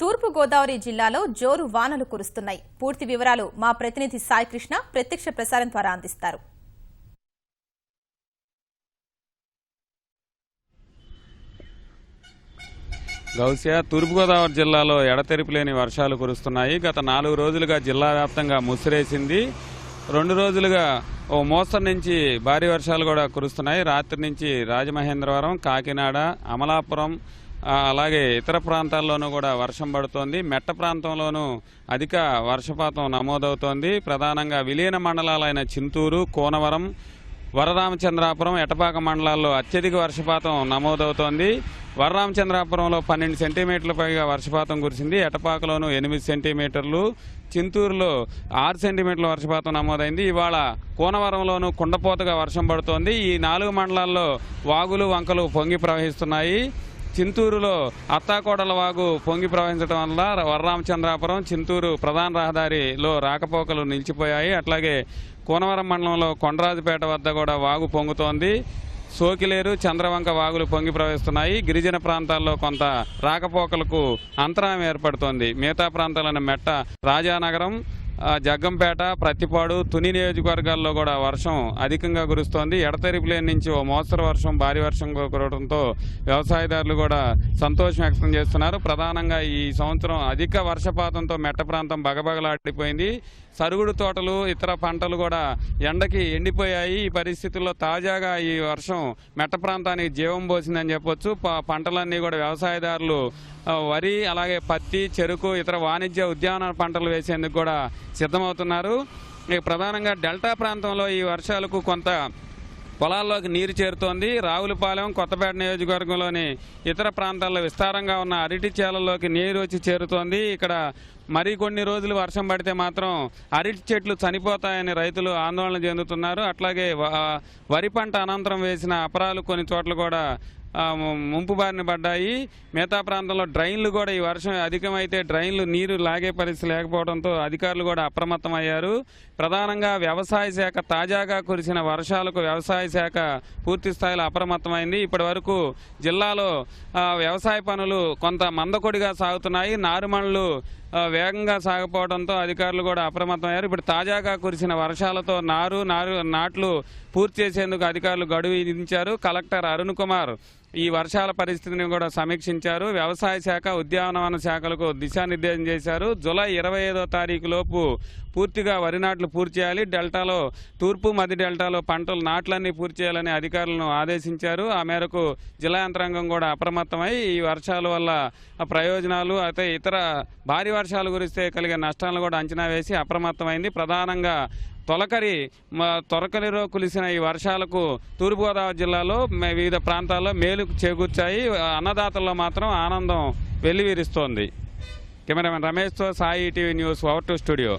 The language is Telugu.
తూర్పు గోదావరి జిల్లాలో జోరు వానలు కురుస్తున్నాయి. పూర్తి వివరాలు మా ప్రతినిధి సాయికృష్ణ ప్రత్యక్ష ప్రసారం ద్వారా అందిస్తారు. గౌసియా తూర్పుగోదావరి జిల్లాలో ఎడతెరిపి లేని వర్షాలు కురుస్తున్నాయి. గత నాలుగు రోజులుగా జిల్లా వ్యాప్తంగా ముసిరేసింది. రెండు రోజులుగా ఓ మోస్తరు నుంచి భారీ వర్షాలు కూడా కురుస్తున్నాయి. రాత్రి నుంచి రాజమహేంద్రవరం కాకినాడ అమలాపురం అలాగే ఇతర ప్రాంతాల్లోనూ కూడా వర్షం పడుతోంది. మెట్ట ప్రాంతంలోనూ అధిక వర్షపాతం నమోదవుతోంది. ప్రధానంగా విలీన మండలాలైన చింతూరు కోనవరం వరరామచంద్రాపురం ఎటపాక మండలాల్లో అత్యధిక వర్షపాతం నమోదవుతోంది. వరరామచంద్రాపురంలో పన్నెండు సెంటీమీటర్ల పైగా వర్షపాతం కురిసింది. ఎటపాకలోనూ ఎనిమిది సెంటీమీటర్లు. చింతూరులో ఆరు సెంటీమీటర్ల వర్షపాతం నమోదైంది. ఇవాళ కోనవరంలోనూ కుండపోతగా వర్షం పడుతోంది. ఈ నాలుగు మండలాల్లో వాగులు వంకలు పొంగి ప్రవహిస్తున్నాయి. చింతూరులో అత్తాకోడల వాగు పొంగి ప్రవహించడం వల్ల వరరామచంద్రాపురం చింతూరు ప్రధాన రహదారిలో రాకపోకలు నిలిచిపోయాయి. అట్లాగే కోనవరం మండలంలో కొండరాజుపేట వద్ద కూడా వాగు పొంగుతోంది. సోకిలేరు చంద్రవంక వాగులు పొంగి ప్రవహిస్తున్నాయి. గిరిజన ప్రాంతాల్లో కొంత రాకపోకలకు అంతరాయం ఏర్పడుతోంది. మిగతా ప్రాంతాలైన మెట్ట రాజానగరం జగ్గంపేట ప్రతిపాడు తుని నియోజకవర్గాల్లో కూడా వర్షం అధికంగా కురుస్తోంది. ఎడతెరిపిలేని నుంచి ఓ మోస్తరు వర్షం భారీ వర్షం కురవడంతో వ్యవసాయదారులు కూడా సంతోషం వ్యక్తం చేస్తున్నారు. ప్రధానంగా ఈ సంవత్సరం అధిక వర్షపాతంతో మెట్ట ప్రాంతం బగబగలాడిపోయింది. సరుగుడు తోటలు ఇతర పంటలు కూడా ఎండకి ఎండిపోయాయి. ఈ పరిస్థితుల్లో తాజాగా ఈ వర్షం మెట్ట ప్రాంతానికి జీవం పోసిందని చెప్పొచ్చు. ప- పంటలన్నీ కూడా వ్యవసాయదారులు వరి అలాగే పత్తి చెరుకు ఇతర వాణిజ్య ఉద్యాన పంటలు వేసేందుకు కూడా సిద్ధమవుతున్నారు. ఇక ప్రధానంగా డెల్టా ప్రాంతంలో ఈ వర్షాలకు కొంత పొలాల్లోకి నీరు చేరుతోంది. రావులపాలెం కొత్తపేట నియోజకవర్గంలోని ఇతర ప్రాంతాల్లో విస్తారంగా ఉన్న అరటి చేలల్లోకి నీరు వచ్చి చేరుతోంది. ఇక్కడ మరి కొన్ని రోజులు వర్షం పడితే మాత్రం అరటి చెట్లు చనిపోతాయని రైతులు ఆందోళన చెందుతున్నారు. అట్లాగే వరి పంట అనంతరం వేసిన అపరాలు కొన్ని చోట్ల కూడా ముంపు బారిన పడ్డాయి. మిగతా ప్రాంతంలో డ్రైన్లు కూడా ఈ వర్షం అధికమైతే డ్రైన్లు నీరు లాగే పరిస్థితి లేకపోవడంతో అధికారులు కూడా అప్రమత్తమయ్యారు. ప్రధానంగా వ్యవసాయ శాఖ తాజాగా కురిసిన వర్షాలకు వ్యవసాయ శాఖ పూర్తి స్థాయిలో అప్రమత్తమైంది. ఇప్పటి వరకు జిల్లాలో వ్యవసాయ పనులు కొంత మందకొడిగా సాగుతున్నాయి. నారుమణులు వేగంగా సాగపోవడంతో అధికారులు కూడా అప్రమత్తమయ్యారు. ఇప్పుడు తాజాగా కురిసిన వర్షాలతో నారు నారు నాట్లు పూర్తి చేసేందుకు అధికారులు గడువు విధించారు. కలెక్టర్ అరుణ్ కుమార్ ఈ వర్షాల పరిస్థితిని కూడా సమీక్షించారు. వ్యవసాయ శాఖ ఉద్యానవన శాఖలకు దిశానిర్దేశం చేశారు. జూలై ఇరవై ఐదో తారీఖు లోపు పూర్తిగా వరి నాట్లు పూర్తి చేయాలి. డెల్టాలో తూర్పు మధ్య డెల్టాలో పంటలు నాట్లన్నీ పూర్తి చేయాలని అధికారులను ఆదేశించారు. ఆ మేరకు జిల్లా యంత్రాంగం కూడా అప్రమత్తమై ఈ వర్షాల వల్ల ప్రయోజనాలు అయితే ఇతర భారీ వర్షాలు గురిస్తే కలిగే నష్టాలను కూడా అంచనా వేసి అప్రమత్తమైంది. ప్రధానంగా తొలకరి మ- తొలకరిలో కులిసిన ఈ వర్షాలకు తూర్పుగోదావరి జిల్లాలో వివిధ ప్రాంతాల్లో మేలు చేకూర్చాయి. అన్నదాతల్లో మాత్రం ఆనందం వెల్లివిరుస్తోంది. Cameraman రమేష్తో Sai TV news over to studio.